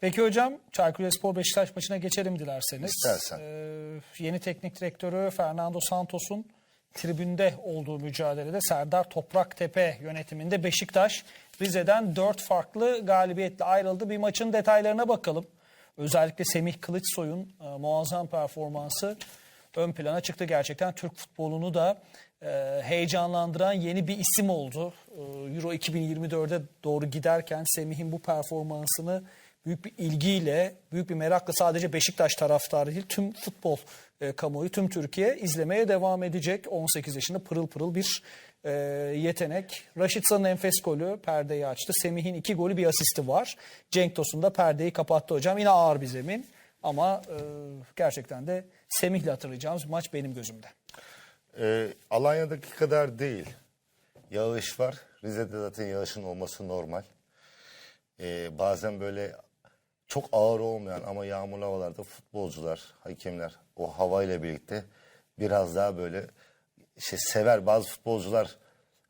Peki hocam Çaykur Rizespor Beşiktaş maçına geçelim dilerseniz. İstersen. Ee, yeni teknik direktörü Fernando Santos'un tribünde olduğu mücadelede Serdar Topraktepe yönetiminde Beşiktaş Rize'den 4 farklı galibiyetle ayrıldı. Bir maçın detaylarına bakalım. Özellikle Semih Kılıçsoy'un e, muazzam performansı ön plana çıktı. Gerçekten Türk futbolunu da e, heyecanlandıran yeni bir isim oldu. E, Euro 2024'e doğru giderken Semih'in bu performansını büyük bir ilgiyle, büyük bir merakla sadece Beşiktaş taraftarı değil, tüm futbol e, kamuoyu, tüm Türkiye izlemeye devam edecek. 18 yaşında pırıl pırıl bir e, yetenek. Raşitsa'nın enfes golü perdeyi açtı. Semih'in iki golü bir asisti var. Cenk Tosun da perdeyi kapattı hocam. Yine ağır bir zemin ama e, gerçekten de Semih'le hatırlayacağımız maç benim gözümde. Ee, Alanya'daki kadar değil. Yağış var. Rize'de zaten yağışın olması normal. Ee, bazen böyle çok ağır olmayan ama yağmurlu havalarda futbolcular, hakemler o havayla birlikte biraz daha böyle şey sever. Bazı futbolcular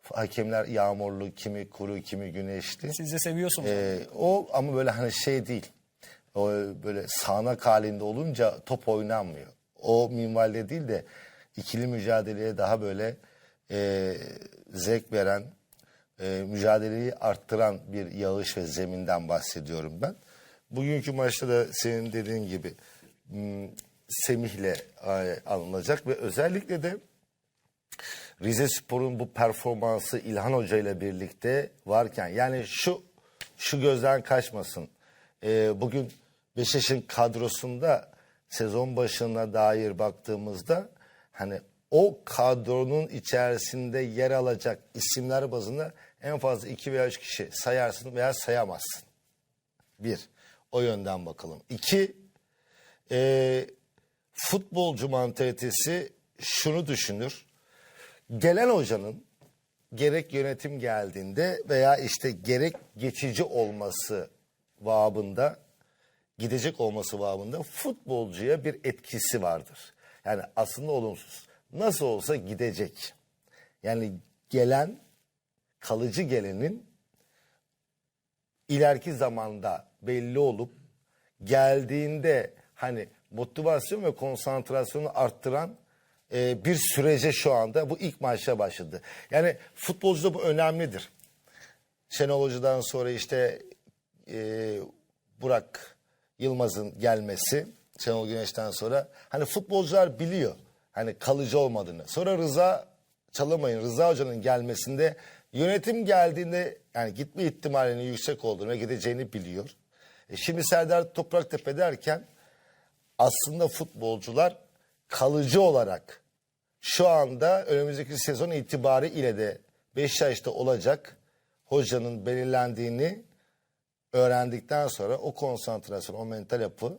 hakemler yağmurlu, kimi kuru, kimi güneşli. Siz de seviyorsunuz. Ee, o ama böyle hani şey değil. O böyle sağanak halinde olunca top oynanmıyor. O minvalde değil de ikili mücadeleye daha böyle e, zevk veren, e, mücadeleyi arttıran bir yağış ve zeminden bahsediyorum ben. Bugünkü maçta da senin dediğin gibi m, Semih'le e, alınacak ve özellikle de Rize Spor'un bu performansı İlhan Hoca ile birlikte varken yani şu şu gözden kaçmasın. Ee, bugün Beşiktaş'ın kadrosunda sezon başına dair baktığımızda hani o kadronun içerisinde yer alacak isimler bazında en fazla iki veya üç kişi sayarsın veya sayamazsın. Bir, o yönden bakalım. İki, e, futbolcu mantalitesi şunu düşünür. Gelen hocanın gerek yönetim geldiğinde veya işte gerek geçici olması babında gidecek olması babında futbolcuya bir etkisi vardır. Yani aslında olumsuz. Nasıl olsa gidecek. Yani gelen kalıcı gelenin ileriki zamanda belli olup geldiğinde hani motivasyon ve konsantrasyonu arttıran e, bir sürece şu anda bu ilk maçta başladı. Yani futbolcuda bu önemlidir. Şenol Hoca'dan sonra işte e, Burak Yılmaz'ın gelmesi, Şenol Güneş'ten sonra hani futbolcular biliyor hani kalıcı olmadığını. Sonra Rıza Çalamay'ın, Rıza Hoca'nın gelmesinde yönetim geldiğinde yani gitme ihtimalinin yüksek olduğunu ve gideceğini biliyor. E şimdi Serdar Topraktepe derken aslında futbolcular kalıcı olarak şu anda önümüzdeki sezon itibariyle de Beşiktaş'ta olacak hocanın belirlendiğini öğrendikten sonra o konsantrasyon, o mental yapı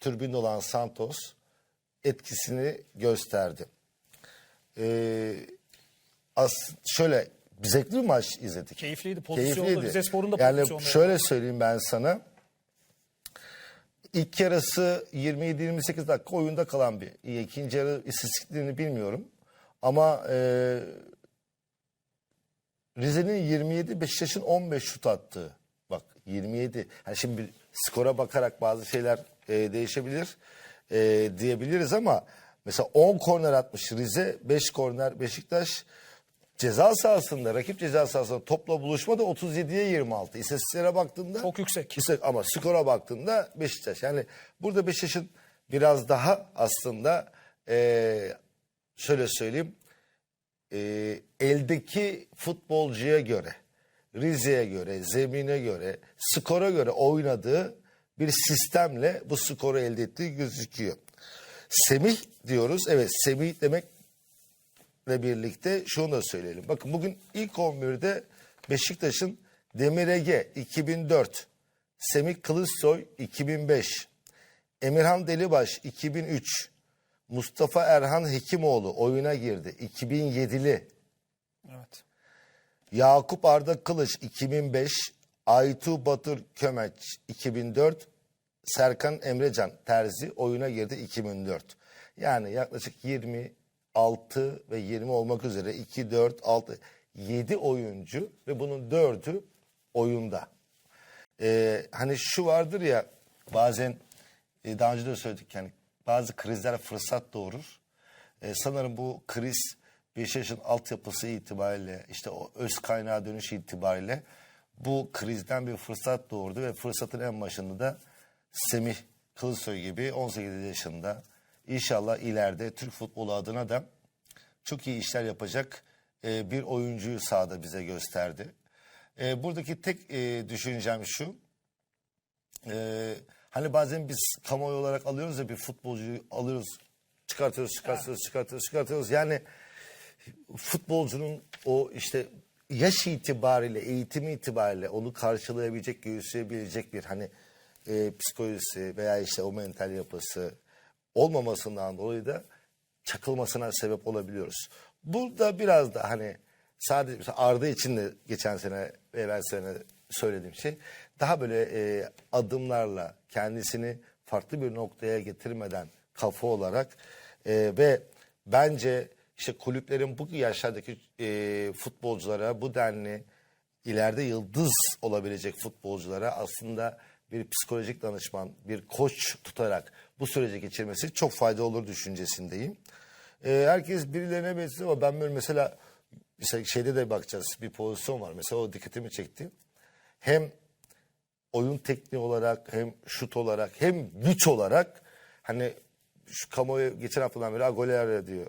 türbünde olan Santos etkisini gösterdi. Ee, as şöyle zevkli bir maç izledik. Keyifliydi, pozisyonlu. Rizespor'un da yani pozisyonları şöyle söyleyeyim ben sana. İlk yarısı 27-28 dakika oyunda kalan bir. İkinci yarı istatistiklerini bilmiyorum. Ama e, Rize'nin 27, Beşiktaş'ın 15 şut attığı. Bak 27. Yani şimdi bir skora bakarak bazı şeyler e, değişebilir e, diyebiliriz ama mesela 10 korner atmış Rize, 5 korner Beşiktaş. Ceza sahasında, rakip ceza sahasında topla buluşma da 37'ye 26. İstatistiklere baktığında Çok yüksek. işte ama skora baktığında Beşiktaş. Yani burada Beşiktaş'ın biraz daha aslında eee, şöyle söyleyeyim eee, eldeki futbolcuya göre, Rize'ye göre, zemine göre, skora göre oynadığı bir sistemle bu skoru elde ettiği gözüküyor. Semih diyoruz. Evet Semih demek birlikte şunu da söyleyelim. Bakın bugün ilk 11'de Beşiktaş'ın Demir Ege 2004, Semih Kılıçsoy 2005, Emirhan Delibaş 2003, Mustafa Erhan Hekimoğlu oyuna girdi 2007'li. Evet. Yakup Arda Kılıç 2005, Aytu Batur Kömeç 2004, Serkan Emrecan Terzi oyuna girdi 2004. Yani yaklaşık 26 ve 20 olmak üzere 2, 4, 6, 7 oyuncu ve bunun 4'ü oyunda. e, hani şu vardır ya bazen e, daha önce de söyledik yani bazı krizler fırsat doğurur. E, sanırım bu kriz Beşiktaş'ın altyapısı itibariyle işte o öz kaynağı dönüş itibariyle bu krizden bir fırsat doğurdu ve fırsatın en başında da Semih Kılıçsoy gibi 18 yaşında inşallah ileride Türk futbolu adına da çok iyi işler yapacak e, bir oyuncuyu sahada bize gösterdi. E, buradaki tek e, düşüncem şu. e, hani bazen biz kamuoyu olarak alıyoruz ya bir futbolcuyu alıyoruz, çıkartıyoruz, çıkartıyoruz, çıkartıyoruz, çıkartıyoruz. Yani futbolcunun o işte yaş itibariyle, eğitimi itibariyle onu karşılayabilecek, göğüsleyebilecek bir hani e, psikolojisi veya işte o mental yapısı olmamasından dolayı da çakılmasına sebep olabiliyoruz. Burada biraz da hani sadece Arda için de geçen sene evvel sene söylediğim şey daha böyle e, adımlarla kendisini farklı bir noktaya getirmeden kafa olarak e, ve bence işte kulüplerin bu yaşlardaki e, futbolculara bu denli ileride yıldız olabilecek futbolculara aslında bir psikolojik danışman, bir koç tutarak bu süreci geçirmesi çok fayda olur düşüncesindeyim. Ee, herkes birilerine benziyor ama ben böyle mesela, mesela şeyde de bakacağız bir pozisyon var. Mesela o dikkatimi çekti. Hem oyun tekniği olarak hem şut olarak hem güç olarak hani şu kamuoyu geçen haftadan beri Agolera diyor.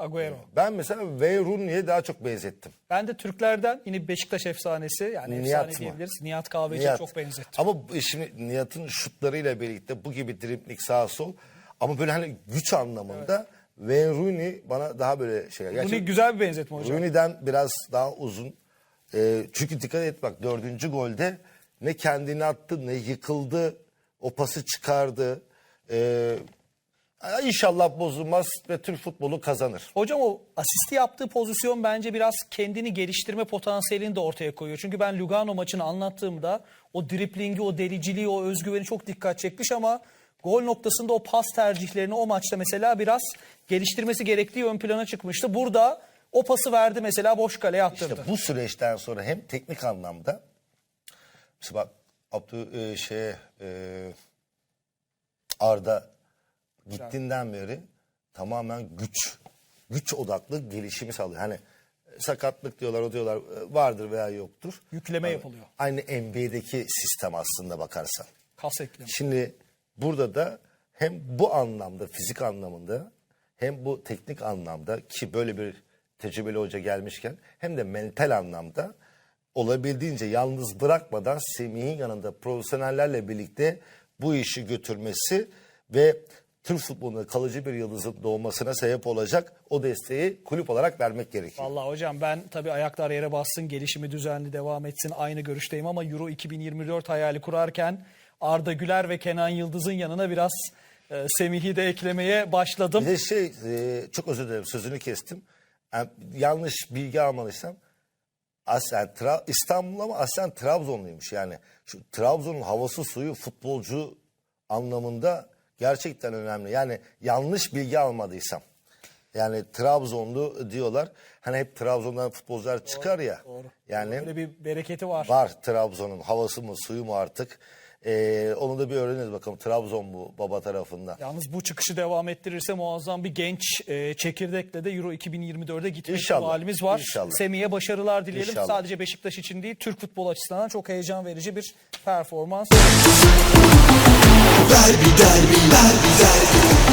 Agüero. Ben mesela Rooney'e daha çok benzettim. Ben de Türklerden yine Beşiktaş efsanesi yani Nihat efsane mı? diyebiliriz. Nihat Kahveci'ye Nihat. çok benzettim. Ama şimdi Nihat'ın şutlarıyla birlikte bu gibi driplik sağ sol ama böyle hani güç anlamında Wayne Rooney bana daha böyle şey. Gerçi ne güzel bir benzetme hocam. Rooney'den biraz daha uzun. Ee, çünkü dikkat et bak dördüncü golde ne kendini attı ne yıkıldı. O pası çıkardı. Ee, inşallah bozulmaz ve Türk futbolu kazanır. Hocam o asisti yaptığı pozisyon bence biraz kendini geliştirme potansiyelini de ortaya koyuyor. Çünkü ben Lugano maçını anlattığımda o driplingi, o deliciliği, o özgüveni çok dikkat çekmiş ama gol noktasında o pas tercihlerini o maçta mesela biraz geliştirmesi gerektiği ön plana çıkmıştı. Burada o pası verdi mesela boş kaleye attırdı. İşte bu süreçten sonra hem teknik anlamda mesela bak Abdü e, şeye e, Arda gittiğinden beri tamamen güç güç odaklı gelişimi sağlıyor. Hani sakatlık diyorlar o diyorlar e, vardır veya yoktur. Yükleme Hani yapılıyor. Aynı NBA'deki sistem aslında bakarsan. Kas ekleme. Şimdi burada da hem bu anlamda fizik anlamında hem bu teknik anlamda ki böyle bir tecrübeli hoca gelmişken hem de mental anlamda olabildiğince yalnız bırakmadan Semih'in yanında profesyonellerle birlikte bu işi götürmesi ve Türk futbolunda kalıcı bir yıldızın doğmasına sebep olacak o desteği kulüp olarak vermek gerekiyor. Vallahi hocam ben tabii ayaklar yere bassın, gelişimi düzenli devam etsin. Aynı görüşteyim ama Euro 2024 hayali kurarken Arda Güler ve Kenan Yıldız'ın yanına biraz e, Semih'i de eklemeye başladım. Bir de şey e, çok özür dilerim sözünü kestim. Yani yanlış bilgi almalıysam aslen Tra- İstanbul ama aslen Trabzonluymuş. Yani şu Trabzon'un havası suyu futbolcu anlamında gerçekten önemli. Yani yanlış bilgi almadıysam. Yani Trabzonlu diyorlar. Hani hep Trabzon'dan futbolcular çıkar ya. Yani Böyle bir bereketi var. var Trabzon'un havası mı suyu mu artık. Ee, onu da bir öğreniriz bakalım. Trabzon bu baba tarafından. Yalnız bu çıkışı devam ettirirse muazzam bir genç e, çekirdekle de Euro 2024'e gitme ihtimalimiz var. inşallah. Semih'e başarılar dileyelim. İnşallah. Sadece Beşiktaş için değil, Türk futbol açısından çok heyecan verici bir performans. Derbi derbi derbi derbi